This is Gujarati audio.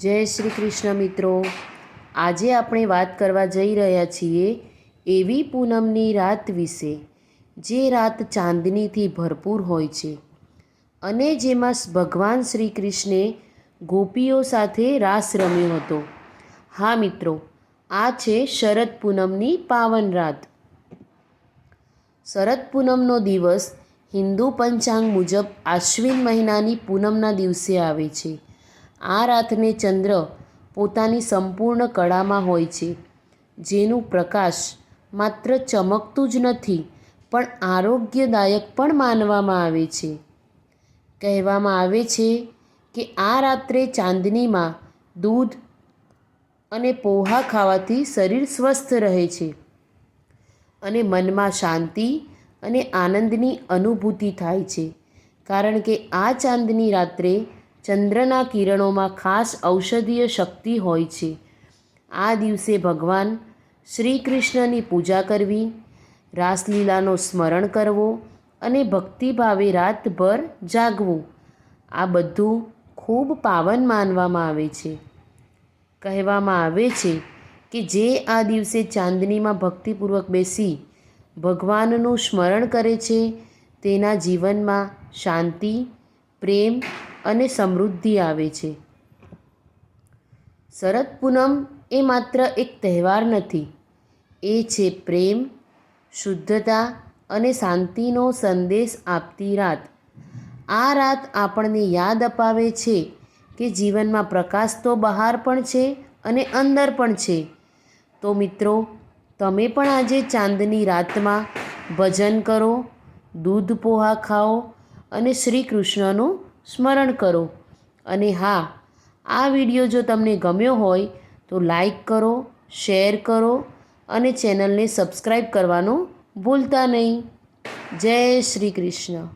જય શ્રી કૃષ્ણ મિત્રો. આજે આપણે વાત કરવા જઈ રહ્યા છીએ એવી પૂનમની રાત વિશે, જે રાત ચાંદનીથી ભરપૂર હોય છે અને જેમાં ભગવાન શ્રી કૃષ્ણે ગોપીઓ સાથે રાસ રમ્યો હતો. હા મિત્રો, આ છે શરદ પૂનમની પાવન રાત. શરદ પૂનમનો દિવસ હિન્દુ પંચાંગ મુજબ આશ્વિન મહિનાની પૂનમના દિવસે આવે છે. આ રાતને ચંદ્ર પોતાની સંપૂર્ણ કળામાં હોય છે. જેનું પ્રકાશ માત્ર ચમકતું જ નથી, પણ આરોગ્યદાયક પણ માનવામાં આવે છે. કહેવામાં આવે છે કે આ રાત્રે ચાંદનીમાં દૂધ અને પોહા ખાવાથી શરીર સ્વસ્થ રહે છે અને મનમાં શાંતિ અને આનંદની અનુભૂતિ થાય છે. કારણ કે આ ચાંદની રાત્રે ચંદ્રના કિરણોમાં ખાસ ઔષધીય શક્તિ હોય છે. આ દિવસે ભગવાન શ્રી કૃષ્ણની પૂજા કરવી, રાસલીલાનો સ્મરણ કરવો અને ભક્તિભાવે રાતભર જાગવું, આ બધું ખૂબ પાવન માનવામાં આવે છે. કહેવામાં આવે છે કે જે આ દિવસે ચાંદનીમાં ભક્તિપૂર્વક બેસી ભગવાનનું સ્મરણ કરે છે, તેના જીવનમાં શાંતિ પ્રેમ અને સમૃદ્ધિ આવે છે. શરદ પૂનમ એ માત્ર એક તહેવાર નથી. એ છે પ્રેમ, શુદ્ધતા અને શાંતિનો સંદેશ આપતી રાત. આ રાત આપણને યાદ અપાવે છે કે જીવનમાં પ્રકાશ તો બહાર પણ છે અને અંદર પણ છે. તો મિત્રો, તમે પણ આજે ચાંદની રાતમાં ભજન કરો, દૂધ પોહા ખાઓ અને શ્રી કૃષ્ણનું સ્મરણ કરો. અને હા, આ વીડિયો જો તમને ગમ્યો હોય, તો લાઈક કરો, શેર કરો અને ચેનલને સબસ્ક્રાઈબ કરવાનું ભૂલતા નહીં. જય શ્રી કૃષ્ણ